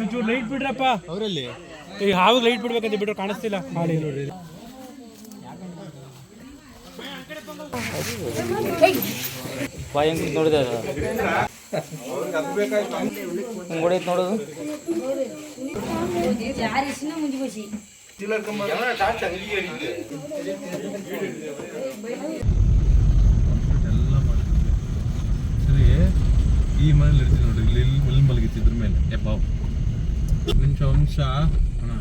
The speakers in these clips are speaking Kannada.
ಒಂಚೂರು ಲೈಟ್ ಬಿಡ್ರಪ್ಪ. ಅವರಲ್ಲಿ? ಈಗ ಹಾವು ಲೈಟ್ ಬಿಡ್ಬೇಕಂತ ಬಿಟ್ರೆ ಕಾಣಿಸ್ತಿಲ್ಲ. ಹಾಳಿ ನೋಡ್ರಿ ಬಾಯ್ ಹೆಂಗ್ ನೋಡಿದೆ ನೋಡೈತೆ ನೋಡೋದು? ಮುಂಜಿ ಬಸಿ ಸರಿ ಈ ಮನೇಲಿ ಇರ್ತೀನಿ ನೋಡ್ರಿ ಇಲ್ಲಿ ಇಲ್ಲಿ ಮಲಗಿತ್ತಿದ್ರ ಮೇಲೆ. ಎಬ್ಬಾವ್ ನಿಮಿಷ ವಂಶ ಅಣ್ಣ.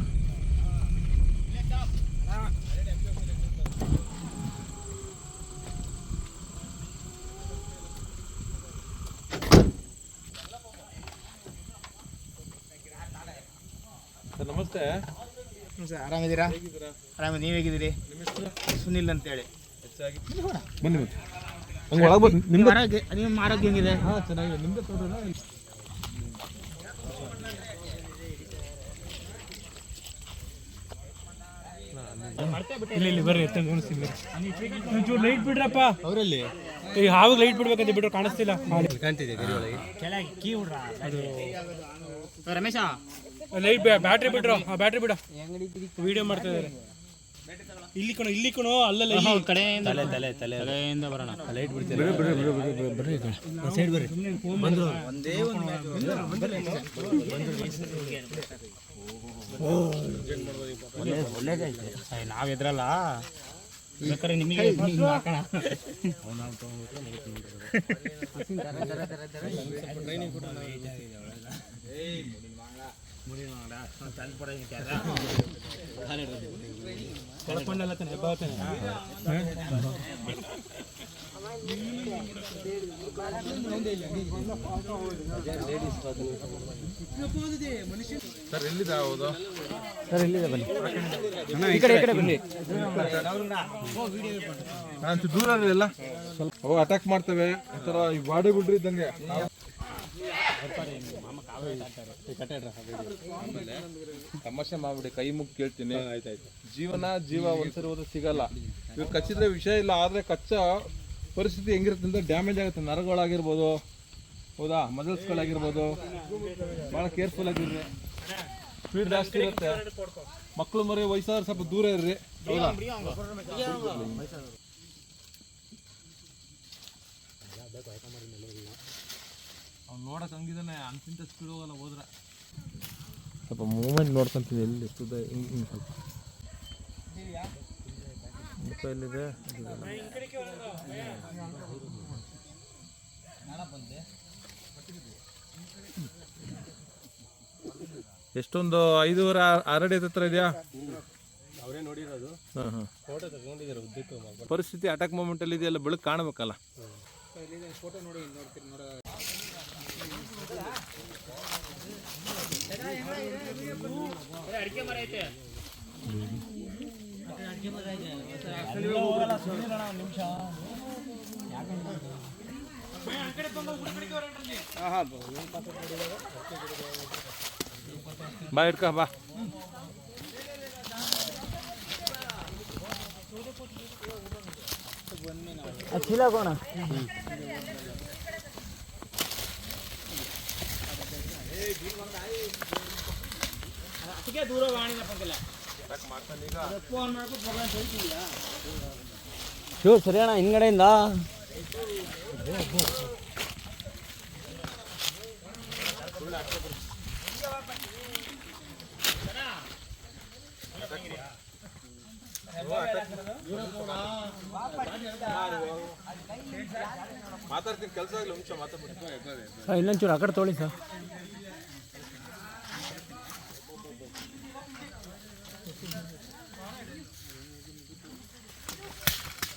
ಸರ್ ನಮಸ್ತೆ. ಆರಾಮಿದ್ದೀರಾ? ಆರಾಮ ನೀವು ಹೇಗಿದ್ದೀರಿ? ಸುನಿಲ್ ಅಂತೇಳಿ. ಹೆಚ್ಚಾಗಿ. ಬನ್ನಿ ಮತ್ತೆ. ಹಂಗೆ ಒಳಗೆ ಬಂದು ನಿಮ್ಮ ಆರೋಗ್ಯ ನಿಮ್ಮ ಆರೋಗ್ಯ ಹೆಂಗಿದೆ? ಹಾಂ ಚೆನ್ನಾಗಿದೆ. ನಿಮ್ದೇ ತೋಟನ ಇಲ್ಲಿ ಇಲ್ಲಿ ಬರ್ರಿ ಎತ್ತ ಕಾಣಿಸ್ತೀನಿ ಬರ್ರಿ. ಒಂಚೂರು ಲೈಟ್ ಬಿಡ್ರಪ್ಪ. ಅವರಲ್ಲಿ? ಯಾವಾಗ ಹಾವಾಗ ಲೈಟ್ ಬಿಡ್ಬೇಕಂತ ಬಿಟ್ರೆ ಕಾಣಿಸ್ತಿಲ್ಲ. ರಮೇಶ? ಲೈಟ್ ಬ್ಯಾಟ್ರಿ ಬಿಡ್ರು ಆ ಬ್ಯಾಟ್ರಿ ಬಿಡ. ವಿಡಿಯೋ ಮಾಡ್ತಾ ಇದಾರೆ. ಇಲ್ಲಿ ಕಣೋ ಇಲ್ಲಿ ಕಣೋ ಅಲ್ಲಲ್ಲ ಇಲ್ಲಿ. ಕಡೆಯಿಂದ ತಲೆ ತಲೆ ತಲೆ. ತಲೆಯಿಂದ ಬರೋಣ. ಲೈಟ್ ಬಿಡ್ತೀರಿ? ಸೈಡ್ ಬರ್ರಿ. ನಾವ್ ಇದ್ರಲ್ಲ ಬೇಕಾದ್ರೆ ನಿಮಗೆ ಹಾಕೋಣ. ತಾನೆ ಹೆಬ್ಬಾವತಾನೆ ಸರ್ ಎಲ್ಲಿದೆ ಹೌದು? ಸರ್ ಬನ್ನಿ? ಈ ಕಡೆ ಈ ಕಡೆ ಬನ್ನಿ. ನಾನು ದೂರ ಇಲ್ಲ ಸ್ವಲ್ಪ ಅಟ್ಯಾಕ್ ಮಾಡ್ತೇವೆ. ಈ ಥರ ಈ ಬಾಡಿ ಬಿಡ್ರಿ ಇದ್ದಂಗೆ ತಮಾಷೆ ಮಾಡ್ಬಿಡಿ, ಕೈ ಮುಗಿ ಕೇಳ್ತೀನಿ. ಜೀವನ, ಜೀವ ಒಂದ್ಸರಿ ಸಿಗಲ್ಲ. ಇವ್ರು ಕಚ್ಚಿದ್ರೆ ವಿಷಯ ಇಲ್ಲ, ಆದ್ರೆ ಕಚ್ಚ ಪರಿಸ್ಥಿತಿ ಹೆಂಗಿರುತ್ತೆ ಅಂದ್ರೆ ಡ್ಯಾಮೇಜ್ ಆಗುತ್ತೆ. ನರಗಳಾಗಿರ್ಬೋದು, ಹೌದಾ? ಮಸಲ್ಸ್ಗಳಾಗಿರ್ಬೋದು ಭಾಳ ಕೇರ್ಫುಲ್ ಆಗಿರ್ರಿ. ಸ್ಪೀಡ್ ಜಾಸ್ತಿ ಇರುತ್ತೆ. ಮಕ್ಕಳು ಮರಿ ವಯಸ್ಸಾದ್ರೆ ಸ್ವಲ್ಪ ದೂರ ಇರ್ರಿ. ಹೌದಾ? ಅವ್ನು ನೋಡಕ್ ಹಂಗಿದಾನೆ ಅಂತಿಂತ ಸ್ಪೀಡ್ ಹೋಗಲ್ಲ ಹೋದ್ರೆ. ಸ್ವಲ್ಪ ಮೂಮೆಂಟ್ ನೋಡ್ಕೊಂತೀನಿ ಎಲ್ಲಿ ಸುದ ಹಿಂಗೆ ಹಿಂಗೆ ಸ್ವಲ್ಪ. ಮುಖ ಎಲ್ಲಿದೆ? ಎಷ್ಟೊಂದು ಐದೂವರೆ ಆರಡಿ ಹತ್ರ ಇದೆಯಾ? ಅವರೇ ನೋಡಿರೋದು. ಹಾಂ ಹಾಂ. ಫೋಟೋ ತಗೊಂಡಿದ್ದಾರೆ ಉದ್ದಕ್ಕೂ ಪರಿಸ್ಥಿತಿ ಅಟ್ಯಾಕ್ ಮೂಮೆಂಟ್ ಅಲ್ಲಿ ಇದೆಯಲ್ಲ ಬೆಳಕು ಕಾಣಬೇಕಲ್ಲ. ಫೋಟೋ ನೋಡಿ ನೋಡ್ತೀರಿ ನೋಡ ಅಡಿಕೆ ಮರ ಐತೆ ಬಾ. ಇಟ್ಕ ಬಾ ಚೀಲ ಕೋಣ ದೂರ ವಾಣಿನ ಪಕ್ಕಲ್ಲ ಶಿವ ಸರಿ ಅಣ್ಣ ಹಿಂದ್ಗಡೆಯಿಂದ. ಮಾತಾಡ್ತೀನಿ ಕೆಲಸ ಆಗಲಿ ಮಾತಾಡ್ಬಿಟ್ಟು ಸರ್ ಇನ್ನೊಂಚೂರು ಆ ಕಡೆ ತೊಳಿ ಸರ್.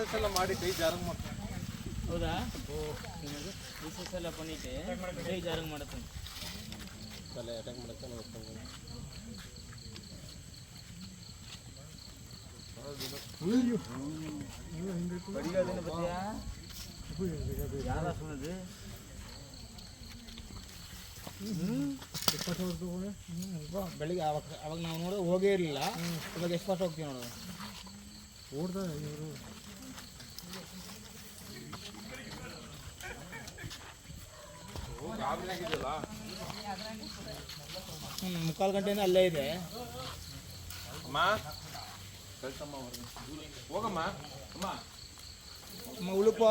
ರಿಸರ್ಚ್ ಎಲ್ಲ ಮಾಡಿ ಕೈ ಜಾರಂಗ್ ಮಾಡ್ತಾರೆ ಹೌದಾ ರಿಸರ್ಚ್ ಎಲ್ಲ பண்ணிட்டு ಕೈ ತಲೆ ಅಟ್ಯಾಕ್ ಮಾಡಕ್ಕೆ ನೋಡ್ತಾನೆ படிக்காதுன்னு பார்த்தியா ಬೆಳಿಗ್ಗೆ ಅವಾಗ ಅವಾಗ ನಾವು ನೋಡೋದು ಹೋಗೇ ಇರಲಿಲ್ಲ ಇವಾಗ ಎಕ್ಸ್ಪರ್ಟ್ ಹೋಗ್ತೀವಿ ನೋಡೋದು ಓಡ್ದ ಇವರು ಹ್ಞೂ ಮುಕ್ಕಾಲು ಗಂಟೆಯಿಂದ ಅಲ್ಲೇ ಇದೆ. ಅಮ್ಮ? ಕಳ್ಸಮ್ಮ ಹೋಗಮ್ಮ. ಅಮ್ಮ. ಅಮ್ಮ ಉಳುಪ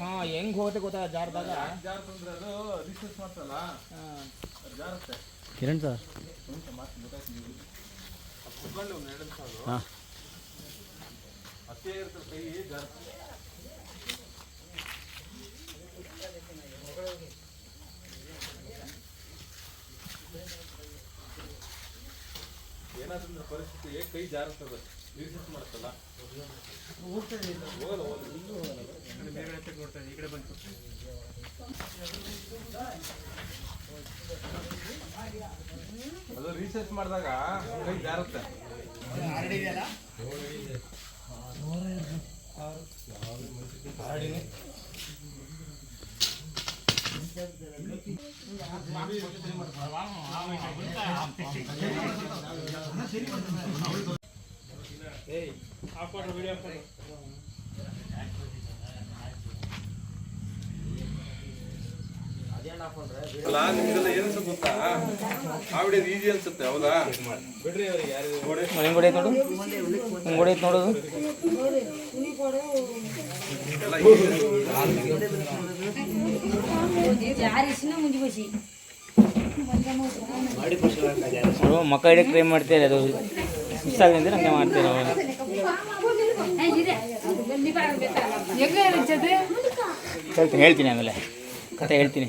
ಹಾ ಹೆಂಗ್ ಹೋಗುತ್ತೆ ಗೊತ್ತಾ ಜಾರದಾಗ? ಅದು ರಿಸರ್ಚ್ ಮಾಡ್ತಲ್ಲ ಅದು ಜಾರುತ್ತೆ ಕಿರಣ್ ಸರ್ ಹಾಂ. ಅಷ್ಟೇ ಇರ್ತದೆ ಕೈ ಏನಾದ್ರೂ ಪರಿಸ್ಥಿತಿ ಕೈ ಜಾರುತ್ತದೆ? ನಿರ್ಸಿಸ್ ಮಾಡ್ತಲ್ಲ ಹೋಗಲ್ಲ ಹೋಗಲ್ಲ. ಅದು ರಿಸರ್ಚ್ ಮಾಡಿದಾಗ ಕೈ ಜಾರುತ್ತೆ. ಆಫ್ ಮಾಡ್ರಿ ವಿಡಿಯೋ ಆಫ್ ಅಲ್ಲ ನಿಮ್ಗೆಲ್ಲ ಏನು ಅನ್ಸುತ್ತೆ ಗೊತ್ತಾ? ಆವಿಡ ಈಜಿ ಅನ್ಸುತ್ತೆ ಹೌದಾ? ಬಿಡ್ರಿ ಅವ್ರಿಗೆ ಯಾರು ಹಿಂಗೆ ಹೊಡೆಯತ್ ನೋಡು. ಹೊಡೆಯತ್ ನೋಡೋದು. ಮಕ್ಕ ಹಿಡಿಯಕ್ಕೆ ಟ್ರೈ ಮಾಡ್ತೀರ ಅದು. ಮಿಸ್ ಆಗಿದೆ ಹಂಗೆ ಮಾಡ್ತೀರ ಹೇಳ್ತೀನಿ ಆಮೇಲೆ. ಕತೆ ಹೇಳ್ತೀನಿ.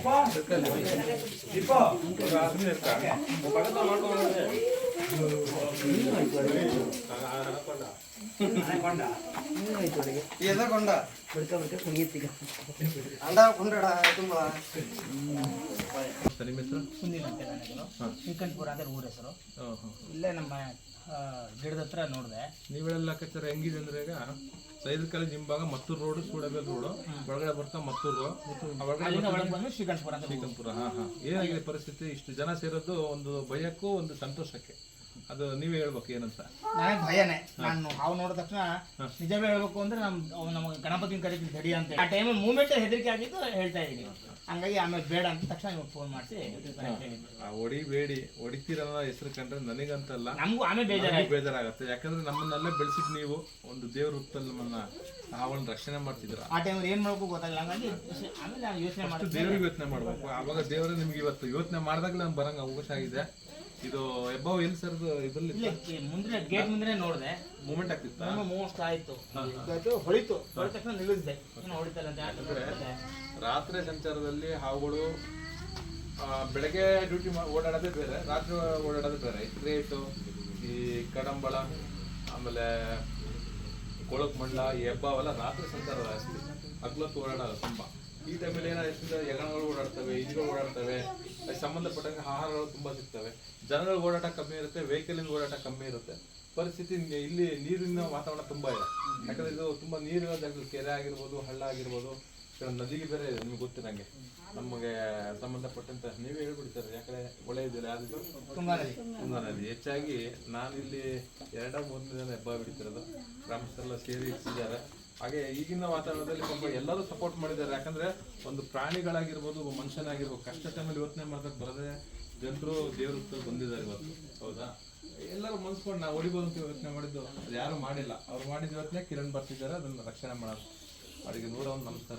இப்போ இப்போ எதை கொண்டா கொண்டா குனியத்துக்கு அண்டா கொண்டடா எதுங்களா ನಿಮ್ಮ ಹೆಸರು ಅಂತ ನನ್ನ ಹೆಸರು ಶ್ರೀಕಂಠಪುರ ಅಂತ ಊರ ಹೆಸರು. ಇಲ್ಲೇ ನಮ್ಮ ಆ, ಗಿಡದ ಹತ್ರ ನೋಡಿದೆ. ನೀವೆಲ್ಲ ಲೆಕ್ಕಾಚಾರ ಹೆಂಗಿದೆ ಅಂದ್ರೆ ಈಗ? ಸೈದಕಲ್ಲಿ ನಿಂಬಾಗ ಮತ್ತೂರು ರೋಡ್ ಸೂಡಬೇಲ್ ರೋಡ್ ಒಳಗಡೆ ಬರ್ತಾ ಮತ್ತೂರು ಆ ಒಳಗಡೆ ಅಲ್ಲಿಂದ ಒಳಗೆ ಬಂದು ಶ್ರೀಕಂಠಪುರ ಅಂತ ಊರು. ಶ್ರೀಕಂಪುರ ಹಾ ಹಾ. ಏನಾಗಿದೆ ಪರಿಸ್ಥಿತಿ? ಇಷ್ಟು ಜನ ಸೇರೋದು ಒಂದು ಭಯಕ್ಕೂ ಒಂದು ಸಂತೋಷಕ್ಕೆ. ಅದು ನೀವೇ ಹೇಳ್ಬೇಕು ಏನಂತ? ನನಗೆ ಭಯನೇ. ನಾನು ಹಾವು ನೋಡಿದ ತಕ್ಷಣ ನಿಜವೇ ಹೇಳ್ಬೇಕು ಅಂದ್ರೆ ನಮ್ ನಮಗೆ ನಮ್ಮ ಗಣಪತಿನ ಕರಿತೀನಿ ಸರಿ ಅಂತ ಆ ಟೈಮ್ ಮೂಮೆಂಟ್ ಹೆದರಿಕೆ ಆಗಿದ್ದು ಹೇಳ್ತಾ ಇದ್ದೀನಿ. ಹಂಗಾಗಿ ಆಮೇಲೆ ಬೇಡ ಅಂತ ತಕ್ಷಣ ನಿಮ್ಗೆ ಫೋನ್ ಮಾಡಿಸಿ ಹೊಡಿಬೇಡಿ ಹೊಡಿತೀರಲ್ಲ ಹೆಸರು ಕಂಡ್ರೆ ನನಗಂತಲ್ಲ. ನಮಗೂ ಆಮೇಲೆ ಬೇಜಾರಾಯ್ತು. ನನಗೂ ಬೇಜಾರಾಗುತ್ತೆ. ಯಾಕಂದ್ರೆ ನಮ್ಮನ್ನೆಲ್ಲ ಬೆಳೆಸಿದ್ ನೀವು ಒಂದು ದೇವ್ರ ರೂಪದಲ್ಲಿ ನಮ್ಮನ್ನ ಹಾವನ್ನ ರಕ್ಷಣೆ ಮಾಡ್ತಿದ್ರ ಆ ಟೈಮಲ್ಲಿ ಏನ್ ಮಾಡ್ಬೇಕು ಗೊತ್ತಾಗಲ್ಲ ಹಂಗಾಗಿ ಆಮೇಲೆ ನಾನು ಯೋಚನೆ ಮಾಡ್ತೀವಿ ದೇವ್ರಿಗೆ ಯೋಚನೆ ಮಾಡ್ಬೇಕು. ಆವಾಗ ದೇವರೇ ನಿಮ್ಗೆ ಇವತ್ತು ಯೋಚನೆ ಮಾಡಿದಾಗ ನಾನು ಬರಂಗ ಅವಕಾಶ ಆಗಿದೆ. ಇದು ಎಬ್ಬಾವ್ ಎಲ್ಲಿ ಸರ್ ಇದ್ರಲ್ಲಿ ಇಲ್ಲೇ ಮುಂದೆ ಗೇಟ್ ಮುಂದೆ ನೋಡಿದೆ. ಮೂಮೆಂಟ್ ಆಗ್ತಿತ್ತ? ನಮ್ಮ ಮೋಸ್ಟ್ ಆಯ್ತು. ಆಯ್ತು ಹೊಳಿತು. ಹೊಳಿದ ತಕ್ಷಣ ನಿಲ್ಲಿಸಿದೆ. ಏನು ಹೊಡಿತಲ್ಲ ಅಂತ ಯಾಕೆ ಗೊತ್ತಿಲ್ಲ. ರಾತ್ರಿ ಸಂಚಾರದಲ್ಲಿ ಹಾವುಗಳು ಆ, ಬೆಳಗ್ಗೆ ಡ್ಯೂಟಿ ಓಡಾಡೋದೇ ಬೇರೆ ರಾತ್ರಿ ಓಡಾಡೋದೇ ಬೇರೆ. ಕ್ರೇಟು ಈ ಕಡಂಬಳ ಆಮೇಲೆ ಕೊಳಕ್ ಮಂಡ್ಲ ಈ ಹೆಬ್ಬಾವೆಲ್ಲ ರಾತ್ರಿ ಸಂಚಾರ ಜಾಸ್ತಿ. ಹಗ್ಲೊತ್ತು ಓಡಾಡೋದು ತುಂಬ. ಈ ಟೈಮಲ್ಲಿ ಏನಾಯ್ತಂದ್ರೆ ಯಗಣಗಳು ಓಡಾಡ್ತವೆ ಇದುಗಳು ಓಡಾಡ್ತವೆ ಅದಕ್ಕೆ ಸಂಬಂಧಪಟ್ಟಂಗೆ ಆಹಾರಗಳು ತುಂಬ ಸಿಗ್ತವೆ. ಜನಗಳ ಓಡಾಟ ಕಮ್ಮಿ ಇರುತ್ತೆ ವೆಹಿಕಲ್ ಓಡಾಟ ಕಮ್ಮಿ ಇರುತ್ತೆ. ಪರಿಸ್ಥಿತಿ ಇಲ್ಲಿ ನೀರಿನ ವಾತಾವರಣ ತುಂಬ ಇದೆ. ಯಾಕಂದ್ರೆ ಇದು ತುಂಬ ನೀರಿನ ಜಾಗದಲ್ಲಿ ಕೆರೆ ಆಗಿರ್ಬೋದು ಹಳ್ಳ ಆಗಿರ್ಬೋದು ನದಿಗೆ ಬೇರೆ ಇದೆ ನಿಮ್ಗೆ ಗೊತ್ತಿರಂಗೆ ನಮಗೆ ಸಂಬಂಧಪಟ್ಟಂತ ನೀವೇ ಹೇಳ್ಬಿಡಿ ಸರ್ ಯಾಕಂದ್ರೆ ಒಳ್ಳೆ ಇದೆಯಲ್ಲ ಯಾವ್ದು ತುಂಗಾ ನದಿ ತುಂಗಾ ನದಿ ಹೆಚ್ಚಾಗಿ ನಾನಿಲ್ಲಿ ಎರಡ ಮೂರನೇ ದಿನ ಹೆಬ್ಬ ಬಿಡ್ತಿರೋದು. ಗ್ರಾಮಸ್ಥರೆಲ್ಲ ಸೇರಿ ಇಟ್ಟಿದ್ದಾರೆ. ಹಾಗೆ ಈಗಿನ ವಾತಾವರಣದಲ್ಲಿ ಪಾಪ ಎಲ್ಲರೂ ಸಪೋರ್ಟ್ ಮಾಡಿದ್ದಾರೆ. ಯಾಕಂದ್ರೆ ಒಂದು ಪ್ರಾಣಿಗಳಾಗಿರ್ಬೋದು, ಒಬ್ಬ ಮನುಷ್ಯನಾಗಿರ್ಬೋದು, ಕಷ್ಟ ಟೈಮಲ್ಲಿ ಯೋಚನೆ ಮಾಡ್ದಾಗ ಬರದೆ ಜನರು ದೇವ್ರ ಬಂದಿದ್ದಾರೆ ಇವತ್ತು. ಹೌದಾ? ಎಲ್ಲರೂ ಮನ್ಸ್ಕೊಂಡು ನಾವು ಹೊಡಿಬೋದು ಅಂತ ಯೋಚನೆ ಮಾಡಿದ್ದು ಅದು ಯಾರು ಮಾಡಿಲ್ಲ. ಅವ್ರು ಮಾಡಿದ ಯೋಚನೆ ಕಿರಣ್ ಬರ್ತಿದ್ದಾರೆ, ಅದನ್ನ ರಕ್ಷಣೆ ಮಾಡೋದು. ಅವರಿಗೆ ನೂರ ಒಂದು ನಮಸ್ಕಾರ.